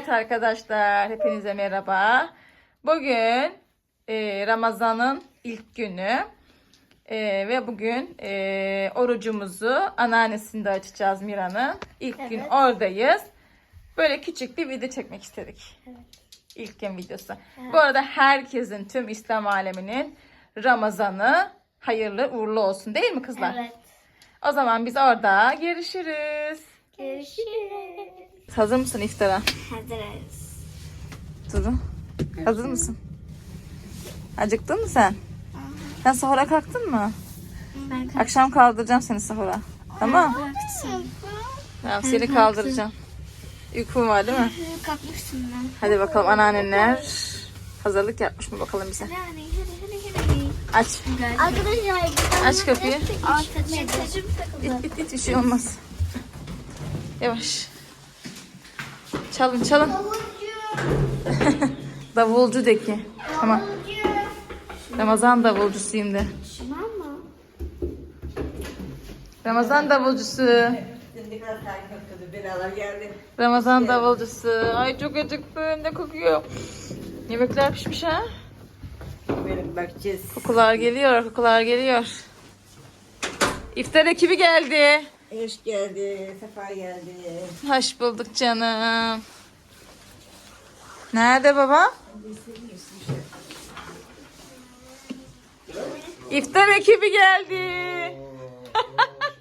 Evet arkadaşlar hepinize merhaba. Bugün e, Ramazan'ın ilk günü E, ve bugün e, orucumuzu anneannesinde açacağız Mira'nın. İlk gün Evet. oradayız. Böyle küçük bir video çekmek istedik. Evet. İlk gün videosu. Bu arada herkesin tüm İslam aleminin Ramazan'ı hayırlı uğurlu olsun değil mi kızlar? Evet. O zaman biz orada görüşürüz. Görüşürüz. Hazır mısın iftara? Hazırız. Duru. Hazır mısın? Acıktın mı sen? Sen sahura kalktın mı? Ben Akşam kaldıracağım seni sahura. Tamam. kalktım. Tamam seni kaldıracağım. Uykun var değil mi? Kalkmıştım ben. Hadi bakalım anneannenler hazırlık yapmış mı bakalım bize. Hadi hadi hadi hadi. Aç. Arkadaşlar Aç kapıyı. Aa saçım saçım takıldı. İt it it bir şey olmaz. Yavaş. Çalın çalın. Davulcu de ki. Tamam. Ramazan davulcusuyum de. Ramazan davulcusu. Ramazan davulcusu. Ay çok acıktım. Ne kokuyor. Yemekler pişmiş ha? Benim bakacağız. Kokular geliyor. Kokular geliyor. İftar ekibi geldi. Hoş geldi. Sefa geldi. Hoş bulduk canım. Nerede baba? İftar ekibi geldi.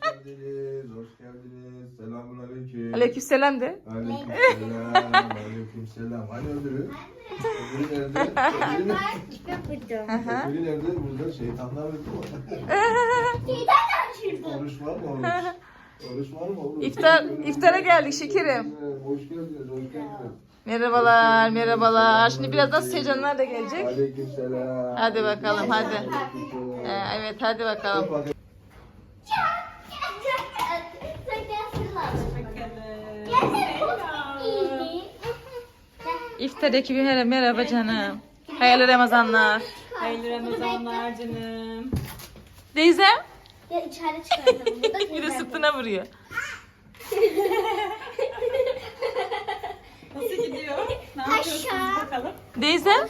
hoş geldiniz, hoş geldiniz. Selamun aleyküm. Aleykümselam de. Aleykümselam, aleykümselam. Hani öbürü? Öbürü nerede? Öbürü nerede? Öbürü nerede? Burada şeytanlar öldü mü? Oruç var mı oruç? Var mı? İftar, iftara geldik şekerim. Hoş geldiniz, hoş geldiniz. Merhabalar, merhabalar. Şimdi birazdan Secanlar da gelecek. Aleykümselam. Hadi bakalım, hadi. Ee, evet, hadi bakalım. İftar ekibi merhaba, merhaba canım. Hayırlı Ramazanlar. Hayırlı Ramazanlar canım. Teyzem Ya içeride çıkartalım. Burada bir de sırtına vuruyor. Nasıl gidiyor? Ne yapıyorsunuz Aşağı. bakalım? Teyzem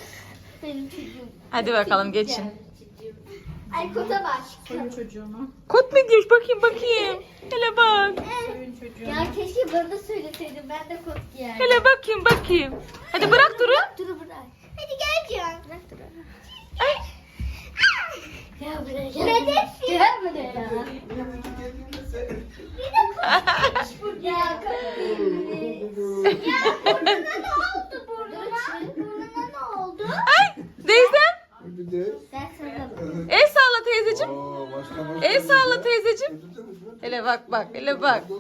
Benim çocuğum. hadi bakalım geçin. Ay kota baş. Soyun çocuğunu. Kot mu giyiyormuş bakayım bakayım. Hele bak. Soyun çocuğunu. Ya keşke bana da söyleseydim. Ben de kot giyerdim. Hele bakayım bakayım. Hadi bırak Duru. Duru bırak. Hadi gel Can. Bırak Duru. Ay. Gel buraya gel. Gel buraya. Ya kapıyı. Ya burnuna ne oldu burnuna? Burnuna ne oldu? Ay teyzem. Bir de. Ben sana El salla teyzeciğim. Oo, başka başka. El salla teyzeciğim. Hele bak bak hele bak.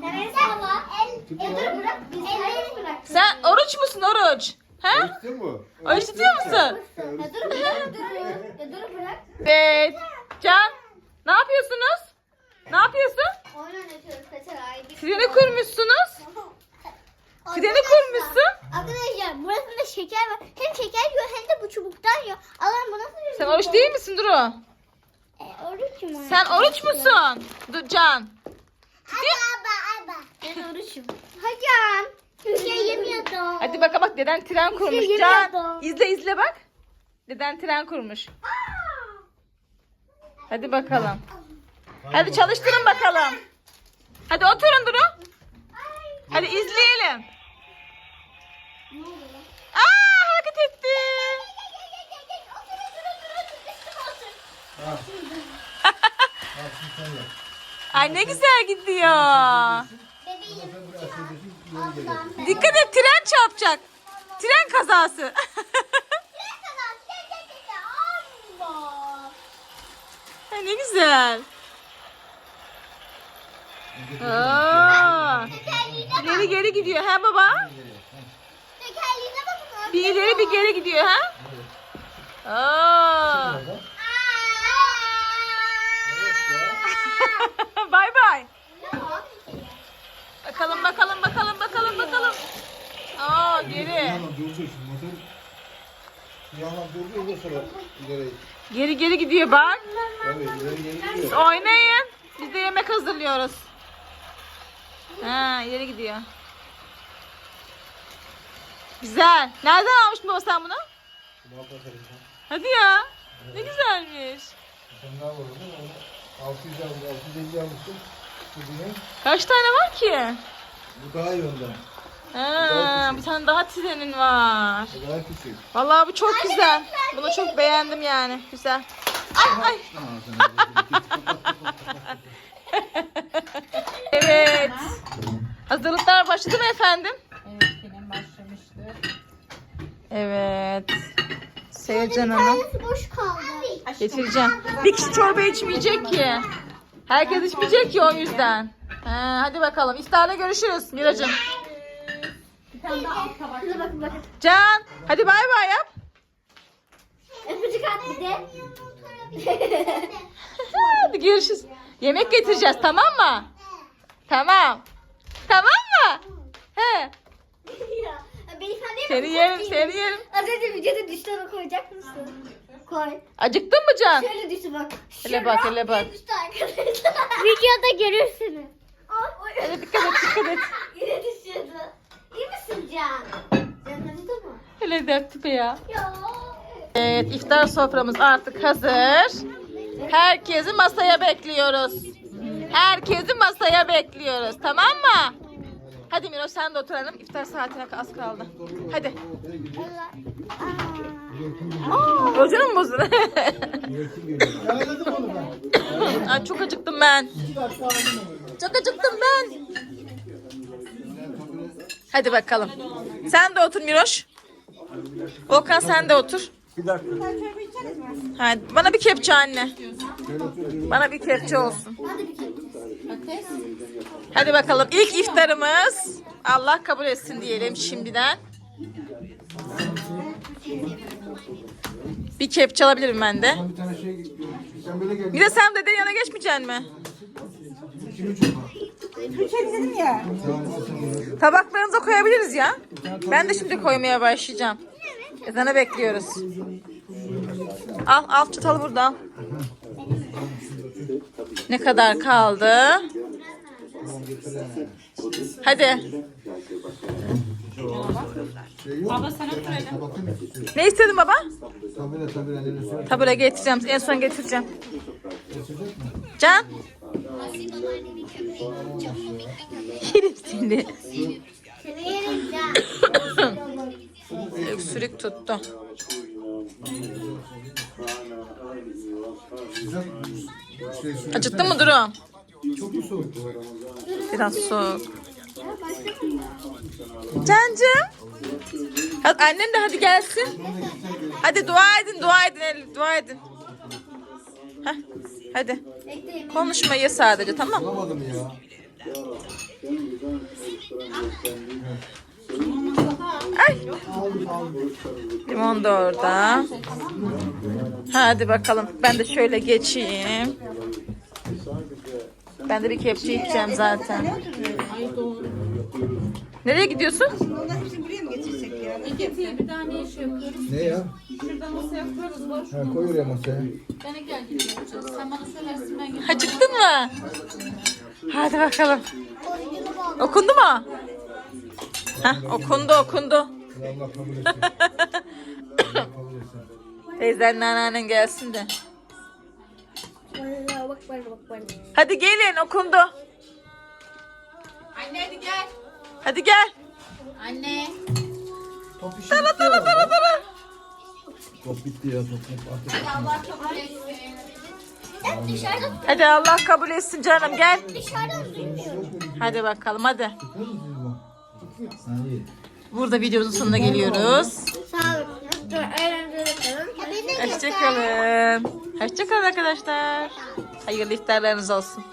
Sen salla. El, el dur bırak. Biz elleri bırak. Sen oruç musun oruç? Ha? Açtın mı? Oruç tutuyor musun? Ya dur bırak. Dur. Ya dur bırak. Evet. Can ne yapıyorsunuz? Ne yapıyorsun? Oyun oynatıyoruz kaçar aydık. Freni kurmuşsunuz. Freni kurmuşsun. Arkadaşlar burasında şeker var. Hem şeker yiyor hem de bu çubuktan yiyor. Allah'ım bu nasıl bir Sen oruç değil misin Duru? E, oruç mu? Sen oruç musun? Du Can. Aba aba. Ben oruçum. Hocam. Yemiyordum. Hadi bak bak deden tren kurmuş. şey Can izle izle bak. Deden tren kurmuş. Hadi bakalım. Hadi çalıştırın bakalım. Hadi oturun Duru. Hadi izleyelim. Aa hareket etti. Ay ne güzel gidiyor. Dikkat et tren çarpacak. Tren kazası. Ay, ne güzel. İleri geri gidiyor ha baba? Bir ileri bir geri gidiyor ha? Aa. bay bay. Bakalım bakalım bakalım bakalım. Aa geri. Yanım dursun şimdi motor. Yanım durdu ondan sonra ileri. Geri geri gidiyor bak. Geri Siz oynayın. Biz de yemek hazırlıyoruz. Ha ileri gidiyor. Güzel. Nereden almıştın baba sen bunu? Hadi ya. Ne güzelmiş. Sen ne var orada? 600 aldım, 650 almıştım. Bugüne. Kaç tane var ki? Bu daha iyi ondan. Ha, bir tane daha trenin var. Bu daha küçük. Vallahi bu çok güzel. Bunu çok beğendim yani. Güzel. Ay ay. Evet. Hazırlıklar başladı mı efendim? Evet benim başlamıştır. Evet. Seyircan Hanım. Boş kaldı. Getireceğim. Bir kişi çorba içmeyecek ki. Herkes içmeyecek ki o yüzden. Ha, hadi bakalım. İftarda görüşürüz Miracım. Bir tane daha alt tabak. Şuna bakın bakın. Can. Hadi bay bay yap. Öpücük at bir de. hadi görüşürüz. Yemek getireceğiz tamam mı? Tamam. Tamam mı? He. Beyefendi Seni yerim, seni yerim. Az önce videoda düştü onu koyacak mısın? Koy. Acıktın mı Can? Şöyle düştü bak. Hele bak, hele bak. Videoda görürsünüz. Hadi dikkat et, dikkat et. Yine düşüyordu. İyi misin Can? Can acıdı mı? Hele dert tipe ya. Ya. Evet, iftar soframız artık hazır. Herkesi masaya bekliyoruz. Herkesi masaya bekliyoruz. Tamam mı? Hadi Miro sen de oturalım. İftar saatine az kaldı. Hadi. Hocanın? Ayarladım onu ben. Ay, çok acıktım ben. Çok acıktım ben. Hadi bakalım. Sen de otur Miroş. Volkan sen de otur. Bir dakika. Hadi bana bir kepçe anne. Bana bir kepçe olsun. Hadi bakalım ilk iftarımız. Allah kabul etsin diyelim şimdiden. Bir kepçe alabilirim ben de. Bir de sen dedenin yanına geçmeyeceksin mi? Kimi çok var? Tabaklarınıza koyabiliriz ya. Ben de şimdi koymaya başlayacağım. Ezanı bekliyoruz. Al al çatalı burada. al. Ne kadar kaldı? Hadi. Baba. Bakın. Ne istedin baba? Tabure getireceğim. En son getireceğim. Can. Yerim seni. Seni yerim. Öksürük tuttu. Acıktı mı Duru? Çok? Biraz soğuk. Cancım. Annem de hadi gelsin. Hadi dua edin, dua edin, dua edin. Heh, hadi. Konuşma ye sadece tamam mı? Bulamadım ya. Ay. Limon da orada. Hadi bakalım. Ben de şöyle geçeyim. Ben de bir kepçe içeceğim zaten. Nereye gidiyorsun? Getir bir tane iş yapıyoruz. Ne ya? Şurada masaya koyarız boş. Ha, koy oraya masaya. Bana gel. Sen bana söylersin ben geleceğim. Acıktın mı? Hadi bakalım. Okundu mu? Heh, okundu okundu. Allah kabul etsin. Allah kabul etsin. Teyzen anneannen gelsin de. Vallahi bak bak bak bak. Hadi gelin okundu. Anne hadi gel. Hadi gel. Anne. Top işi bitti ya. Top bitti ya top. Artık Allah kabul etsin. Dışarıda Hadi Allah kabul etsin canım gel. dışarıda duymuyorum. Hadi bakalım hadi. Burada videomuzun sonuna geliyoruz. Sağlıklı, eğlenceli kalın. Hoşçakalın. Hoşçakalın arkadaşlar. Hayırlı iftarlarınız olsun.